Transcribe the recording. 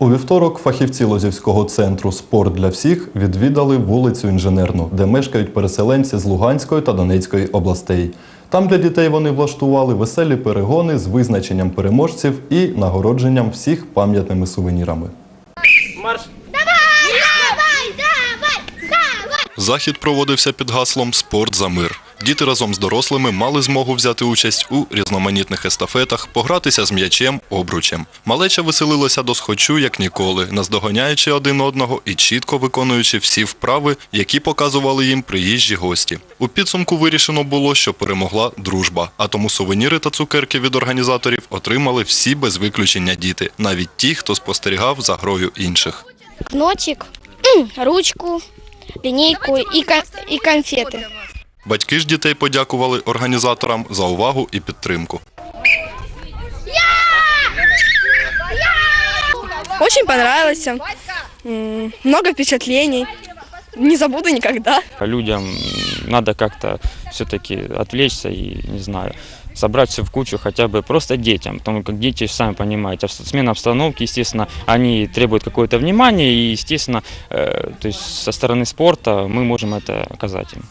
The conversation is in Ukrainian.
У вівторок фахівці Лозівського центру Спорт для всіх відвідали вулицю Інженерну, де мешкають переселенці з Луганської та Донецької областей. Там для дітей вони влаштували веселі перегони з визначенням переможців і нагородженням всіх пам'ятними сувенірами. Марш! Давай, давай, давай! Захід проводився під гаслом Спорт за мир. Діти разом з дорослими мали змогу взяти участь у різноманітних естафетах, погратися з м'ячем, обручем. Малеча веселилася до схочу, як ніколи, наздоганяючи один одного і чітко виконуючи всі вправи, які показували їм приїжджі гості. У підсумку вирішено було, що перемогла дружба, а тому сувеніри та цукерки від організаторів отримали всі без виключення діти, навіть ті, хто спостерігав за грою інших. Нотик, ручку, линейку и, кон- и конфеты. Батьки ж дітей подякували організаторам за увагу і підтримку. Очень понравилось. М, Много впечатлений. Не забуду никогда. Людям надо как-то все-таки отвлечься и, не знаю, собрать все в кучу хотя бы просто детям, потому как дети, сами понимаете, обс- смена обстановки, естественно, они требуют какое-то внимание, и, естественно, э, то есть со стороны спорта мы можем это оказать им.